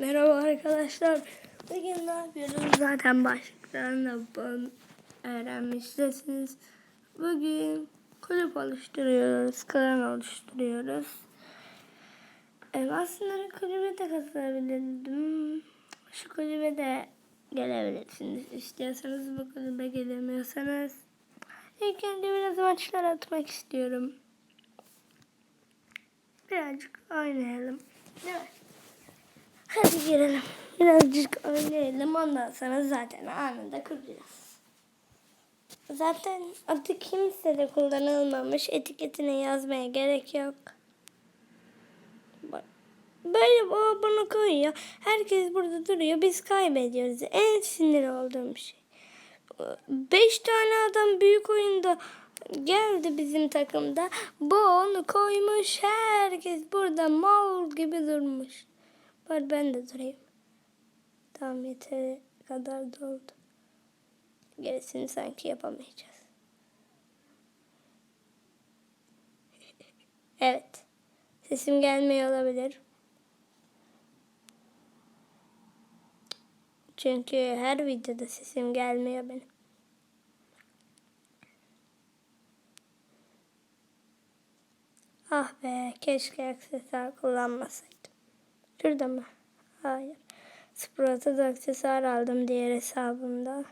Merhaba arkadaşlar. Bugün ne yapıyoruz? Zaten başlıklarında bunu öğrenmişsiniz. Bugün kulüp oluşturuyoruz, klan oluşturuyoruz. Ee, aslında kulübe de katılabilirdim. Şu kulübe de gelebilirsiniz. İstiyorsanız bu kulübe gelemiyorsanız. İlk önce biraz maçlar atmak istiyorum. Birazcık oynayalım. Değil? Hadi girelim. Birazcık oynayalım. Ondan sonra zaten anında kuracağız. Zaten adı kimse de kullanılmamış. Etiketine yazmaya gerek yok. Böyle o bunu koyuyor. Herkes burada duruyor. Biz kaybediyoruz. En sinir olduğum şey. Beş tane adam büyük oyunda geldi bizim takımda. Bu onu koymuş. Herkes burada mal gibi durmuş. Var ben de durayım. Tamam yeteri kadar doldu. Gerisini sanki yapamayacağız. evet. Sesim gelmiyor olabilir. Çünkü her videoda sesim gelmiyor benim. Ah be keşke aksesuar kullanmasaydım. Şurada mı? Hayır. Sprat'a da aksesuar aldım diğer hesabımda.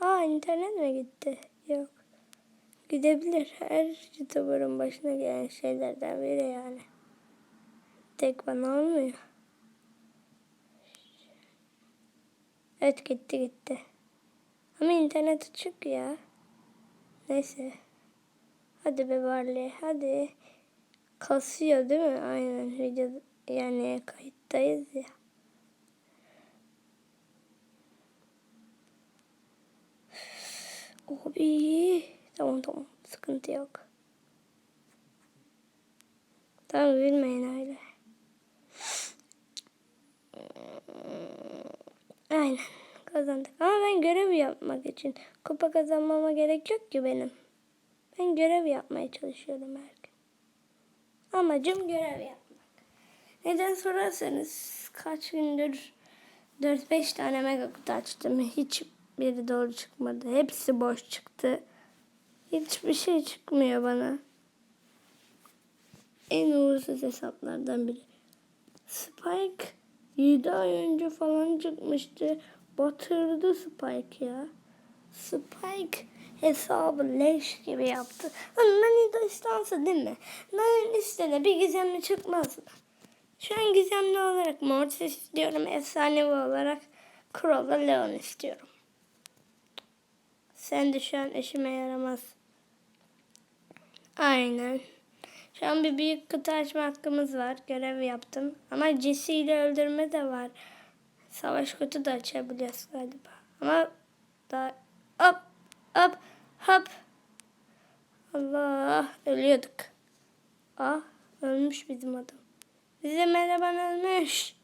Aa internet mi gitti? Yok. Gidebilir. Her youtuber'ın başına gelen şeylerden biri yani. Tek bana olmuyor. Evet gitti gitti. Ama internet açık ya. Neyse. Hadi be Barley hadi. Kasıyor değil mi? Aynen video yani kayıttayız ya. Abi tamam tamam sıkıntı yok. Tamam gülmeyin öyle. Aynen kazandık. Ama ben görev yapmak için kupa kazanmama gerek yok ki benim. Ben görev yapmaya çalışıyorum her gün. Amacım görev yapmak. Neden sorarsanız kaç gündür 4-5 tane mega kutu açtım. Hiçbiri doğru çıkmadı. Hepsi boş çıktı. Hiçbir şey çıkmıyor bana. En uğursuz hesaplardan biri. Spike 7 ay önce falan çıkmıştı. Batırdı Spike ya. Spike hesabı leş gibi yaptı. Nani destansı değil mi? Nani'nin üstüne bir gizemli çıkmaz mı? Şu an gizemli olarak Mortis istiyorum. Efsanevi olarak Crow'la Leon istiyorum. Sen de şu an eşime yaramaz. Aynen. Şu an bir büyük kutu açma hakkımız var. Görev yaptım. Ama Jesse ile öldürme de var. Savaş kutu da açabiliyoruz galiba. Ama daha hop hop hop. Allah ölüyorduk. Ah ölmüş bizim adam. Bizim eleman ölmüş.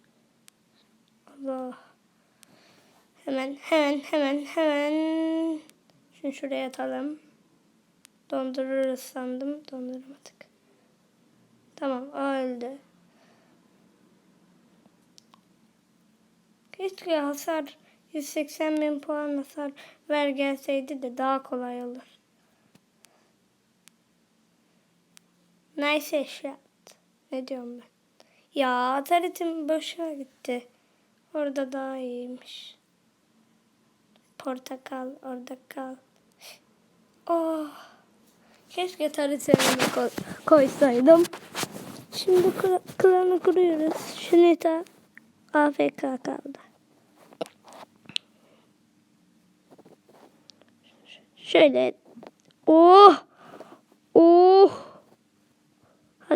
Allah. Hemen hemen hemen hemen. Şunu şuraya atalım. Dondururuz sandım. Dondurmadık. Tamam o öldü. Keşke hasar 180 bin puan hasar ver gelseydi de daha kolay olur. Nice shot. Ne diyorum ben? Ya ataritim boşa gitti. Orada daha iyiymiş. Portakal orada kal. Oh. Keşke taritemi koy, koysaydım. Şimdi kl klanı kuruyoruz. Şunita AFK kaldı. Şöyle. Oh.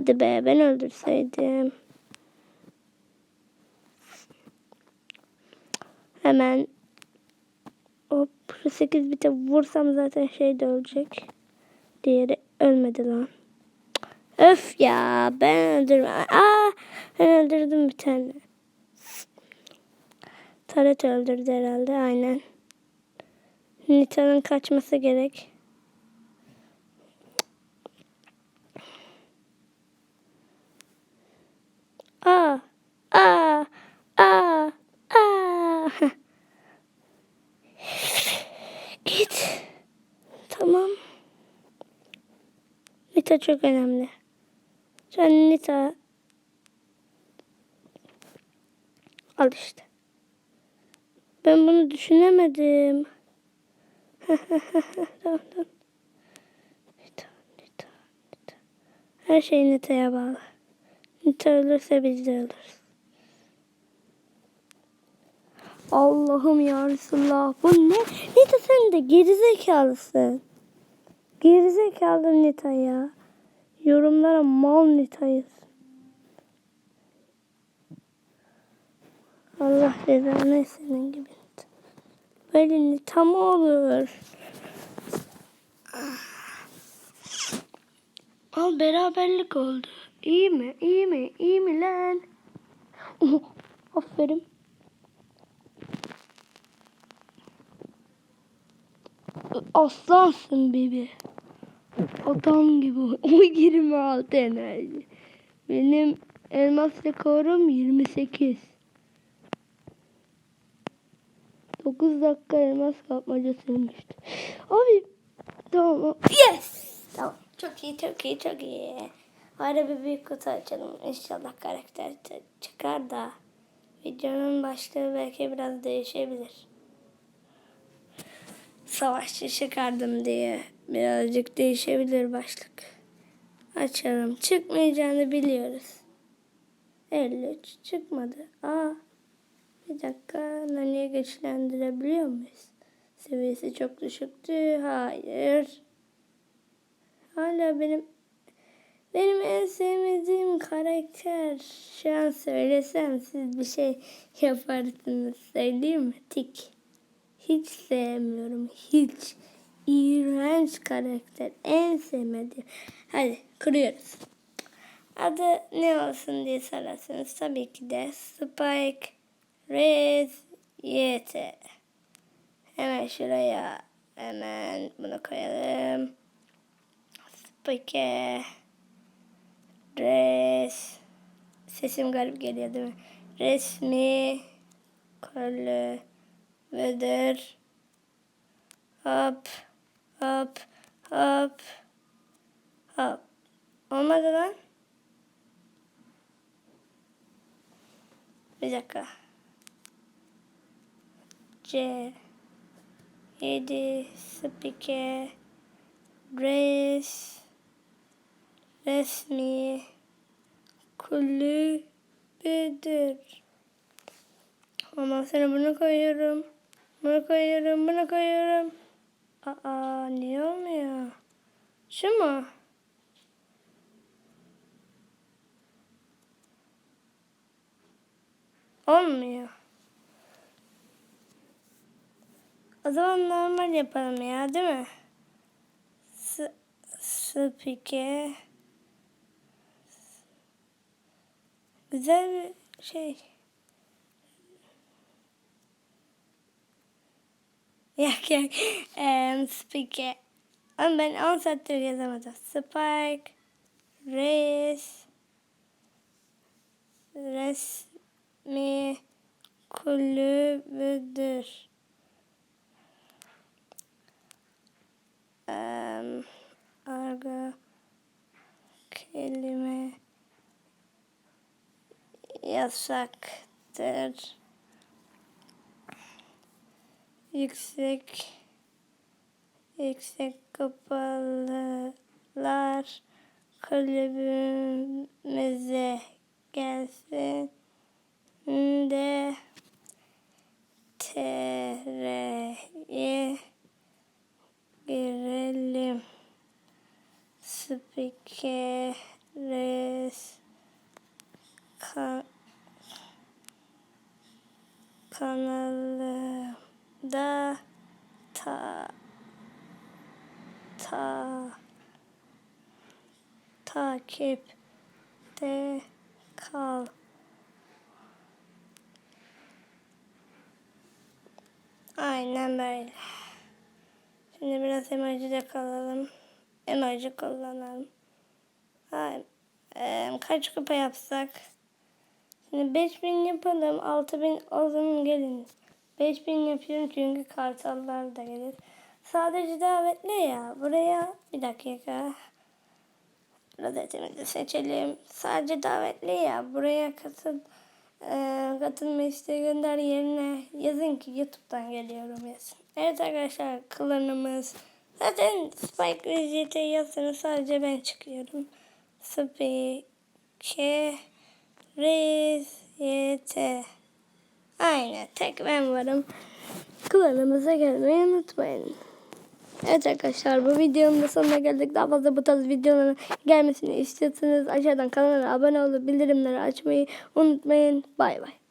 Hadi be ben öldürseydim. Hemen hop 8 bite vursam zaten şey de ölecek. Diğeri ölmedi lan. Öf ya ben öldürdüm. Aa ben öldürdüm bir tane. Taret öldürdü herhalde aynen. Nita'nın kaçması gerek.。a a a a. Evet. Tamam. Nita çok önemli. Sen Nita al işte. Ben bunu düşünemedim. tamam, tamam. Her şey Nita'ya bağlı. Nita ölürse biz de ölürüz. Allah'ım ya Resulallah. Bu ne? Nita sen de gerizekalısın. Gerizekalı Nita ya. Yorumlara mal Nita'yız. Allah cezanı senin gibi. Böyle Nita mı olur? Al beraberlik oldu. İyi mi? İyi mi? İyi mi lan? Aferin. Aslansın bebi. Adam gibi. O 26 enerji. Benim elmas rekorum 28. 9 dakika elmas kapmaca sürmüştü. Abi tamam. Yes! Tamam. Çok iyi, çok iyi, çok iyi. Hadi bir büyük kutu açalım. İnşallah karakter çıkar da videonun başlığı belki biraz değişebilir. Savaşçı çıkardım diye birazcık değişebilir başlık. Açalım. Çıkmayacağını biliyoruz. 53 çıkmadı. Aa. Bir dakika. Nani'yi güçlendirebiliyor muyuz? Seviyesi çok düşüktü. Hayır. Hala benim benim en sevmediğim karakter. Şu an söylesem siz bir şey yaparsınız. Söyleyeyim mi? Tik. Hiç sevmiyorum. Hiç. İğrenç karakter. En sevmediğim. Hadi kuruyoruz. Adı ne olsun diye sorarsanız tabii ki de Spike Red YT. Hemen şuraya hemen bunu koyalım. Spike Res. Sesim garip geliyor değil mi? Resmi Kolü Vedir. Hop Hop Hop Hop Olmadı lan. Bir dakika. C. 7 Spike Res Resmi Kulübüdür. Ondan sonra bunu koyuyorum. Bunu koyuyorum, bunu koyuyorum. Aa, niye olmuyor? Şu mu? Olmuyor. O zaman normal yapalım ya, değil mi? S spike Güzel bir şey. Yak yak. Um, spike. Ama ben 10 saattir yazamadım. Spike. Res. Resmi kulübüdür. Um, argo kelime yasaktır. Yüksek yüksek kapalılar kulübümüze gelsin de TR'ye girelim. Spikeres ka- kanalında ta ta takipte kal. Aynen böyle. Şimdi biraz emojide kalalım. Emoji kullanalım. Ay, e, kaç kupa yapsak? Şimdi 5000 yapalım. 6000 o zaman gelin. 5000 yapıyorum çünkü kartallar da gelir. Sadece davetli ya. Buraya bir dakika. Rozetimizi seçelim. Sadece davetli ya. Buraya katıl e, katılma isteği gönder yerine yazın ki YouTube'dan geliyorum yazın. Evet arkadaşlar klanımız. Zaten Spike JT yazsanız sadece ben çıkıyorum. Spike Reis YT Aynen tek ben varım. Klanımıza gelmeyi unutmayın. Evet arkadaşlar bu videonun da sonuna geldik. Daha fazla bu tarz videoların gelmesini istiyorsanız aşağıdan kanala abone olup bildirimleri açmayı unutmayın. Bay bay.